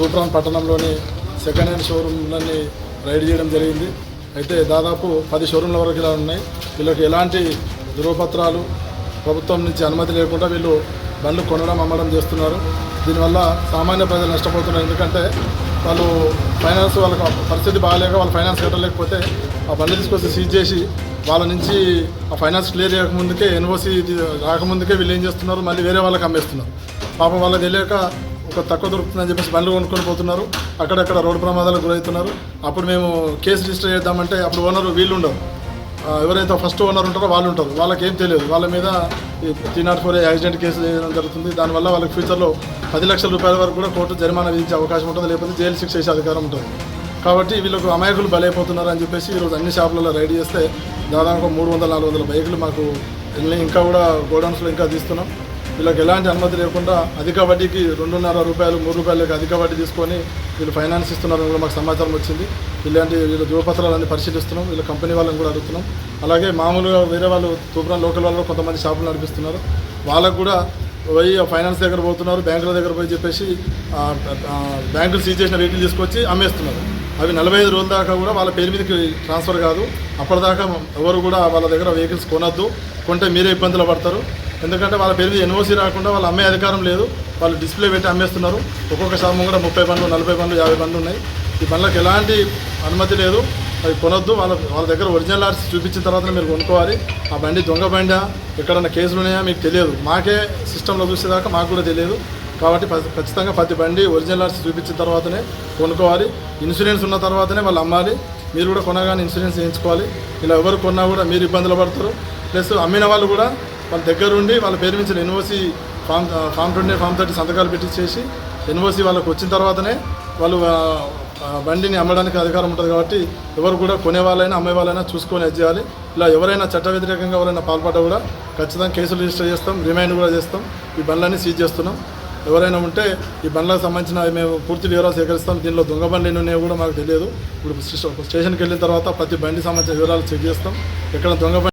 తూప్రాన్ పట్టణంలోని second hand షోరూమ్లన్నీ ride చేయడం జరిగింది. అయితే దాదాపు పది షోరూమ్ల వరకు ఇలా ఉన్నాయి. వీళ్ళకి ఎలాంటి ధృవపత్రాలు ప్రభుత్వం నుంచి అనుమతి లేకుండా వీళ్ళు బండ్లు కొనడం అమ్మడం చేస్తున్నారు. దీనివల్ల సామాన్య ప్రజలు నష్టపోతున్నారు. ఎందుకంటే వాళ్ళు ఫైనాన్స్ వాళ్ళకి పరిస్థితి బాగాలేక వాళ్ళు ఫైనాన్స్ కట్టలేకపోతే ఆ బండ్లు తీసుకొచ్చి సీజ్ చేసి వాళ్ళ నుంచి ఆ ఫైనాన్స్ క్లియర్ చేయకముందుకే ఎన్ఓసి రాకముందుకే వీళ్ళు ఏం చేస్తున్నారు? మళ్ళీ వేరే వాళ్ళకి అమ్మేస్తున్నారు. పాపం వాళ్ళకి తెలియక ఒక తక్కువ దొరుకుతుందని చెప్పేసి బండ్లు కొనుక్కొని పోతున్నారు. అక్కడక్కడ రోడ్డు ప్రమాదాలకు గురవుతున్నారు. అప్పుడు మేము కేసు రిజిస్టర్ చేద్దామంటే అప్పుడు ఓనర్ వీళ్ళు ఉండవు ఎవరైతే ఫస్ట్ ఓనర్ ఉంటారో వాళ్ళు ఉంటారు వాళ్ళకి ఏం తెలియదు. వాళ్ళ మీద three not four accident case చేయడం జరుగుతుంది. దానివల్ల వాళ్ళకి ఫ్యూచర్లో పది లక్షల రూపాయల వరకు కూడా కోర్టు జరిమానా విధించే అవకాశం ఉంటుంది. లేకపోతే జైలు శిక్ష చేసే అధికారం ఉంటుంది. కాబట్టి వీళ్ళకు అమాయకులు బలైపోతున్నారు అని చెప్పేసి ఈరోజు అన్ని షాపులలో రైడ్ చేస్తే దాదాపు మూడు వందల నాలుగు వందల బైకులు మాకు ఇంకా కూడా గోడౌన్స్లో ఇంకా తీస్తున్నాం. వీళ్ళకి ఎలాంటి అనుమతి లేకుండా అధిక వడ్డీకి రెండున్నర రూపాయలు మూడు రూపాయలకి అధిక వడ్డీ తీసుకొని వీళ్ళు ఫైనాన్స్ ఇస్తున్నారని కూడా మాకు సమాచారం వచ్చింది. ఇలాంటి వీళ్ళ ధృవపత్రాలన్నీ పరిశీలిస్తున్నాం వీళ్ళ కంపెనీ వాళ్ళని కూడా అడుగుతున్నాం. అలాగే మామూలుగా వేరే వాళ్ళు తూపురం లోకల్ వాళ్ళు కొంతమంది షాపులు నడిపిస్తున్నారు. వాళ్ళకు కూడా పోయి ఆ ఫైనాన్స్ దగ్గర పోతున్నారు బ్యాంకుల దగ్గర పోయి చెప్పేసి బ్యాంకులు సీజ్ చేసిన రేట్లు తీసుకొచ్చి అమ్మేస్తున్నారు. అవి నలభై ఐదు రోజుల దాకా కూడా వాళ్ళ పేరు మీదకి ట్రాన్స్ఫర్ కాదు. అప్పటిదాకా ఎవరు కూడా వాళ్ళ దగ్గర వెహికల్స్ కొనొద్దు. కొంటే మీరే ఇబ్బందులు పడతారు. ఎందుకంటే వాళ్ళ పేరు మీద ఎన్ఓసీ రాకుండా వాళ్ళు అమ్మే అధికారం లేదు. వాళ్ళు డిస్ప్లే పెట్టి అమ్మేస్తున్నారు. ఒక్కొక్క శాతం కూడా ముప్పై పండ్లు నలభై పండ్లు యాభై బండ్లు ఉన్నాయి. ఈ బండ్లకు ఎలాంటి అనుమతి లేదు. అవి కొనొద్దు. వాళ్ళ వాళ్ళ దగ్గర ఒరిజినల్ ఆర్ట్స్ చూపించిన తర్వాత మీరు కొనుక్కోవాలి. ఆ బండి దొంగ బండా? ఎక్కడన్నా కేసులు ఉన్నాయా? మీకు తెలియదు. మాకే సిస్టంలో చూసేదాకా మాకు కూడా తెలియదు. కాబట్టి ఖచ్చితంగా ప్రతి బండి ఒరిజినల్ ఆర్ట్స్ చూపించిన తర్వాతనే కొనుక్కోవాలి. ఇన్సూరెన్స్ ఉన్న తర్వాతనే వాళ్ళు అమ్మాలి. మీరు కూడా కొనగానే ఇన్సూరెన్స్ చేయించుకోవాలి. ఇలా ఎవరు కొన్నా కూడా మీరు ఇబ్బందులు పడతారు. ప్లస్ అమ్మిన వాళ్ళు కూడా వాళ్ళ దగ్గర ఉండి వాళ్ళ పేరు మించిన NOC form form twenty form thirty సంతకాలు పెట్టి చేసి ఎన్ఓసి వాళ్ళకి వచ్చిన తర్వాతనే వాళ్ళు బండిని అమ్మడానికి అధికారం ఉంటుంది కాబట్టి ఎవరు కూడా కొనే వాళ్ళైనా అమ్మే వాళ్ళైనా చూసుకొని అది చేయాలి. ఇలా ఎవరైనా చట్ట వ్యతిరేకంగా ఎవరైనా పాల్పడ్డా కూడా ఖచ్చితంగా కేసులు రిజిస్టర్ చేస్తాం రిమైండ్ కూడా చేస్తాం. ఈ బండ్లన్నీ సీజ్ చేస్తున్నాం. ఎవరైనా ఉంటే ఈ బండ్లకు సంబంధించిన మేము పూర్తి వివరాలు సేకరిస్తాం. దీనిలో దొంగ బండ్లు ఎన్ని ఉన్నాయో కూడా మాకు తెలియదు. ఇప్పుడు స్టేషన్కి వెళ్ళిన తర్వాత ప్రతి బండి సంబంధించిన వివరాలు చెక్ చేస్తాం. ఎక్కడ దొంగ బండి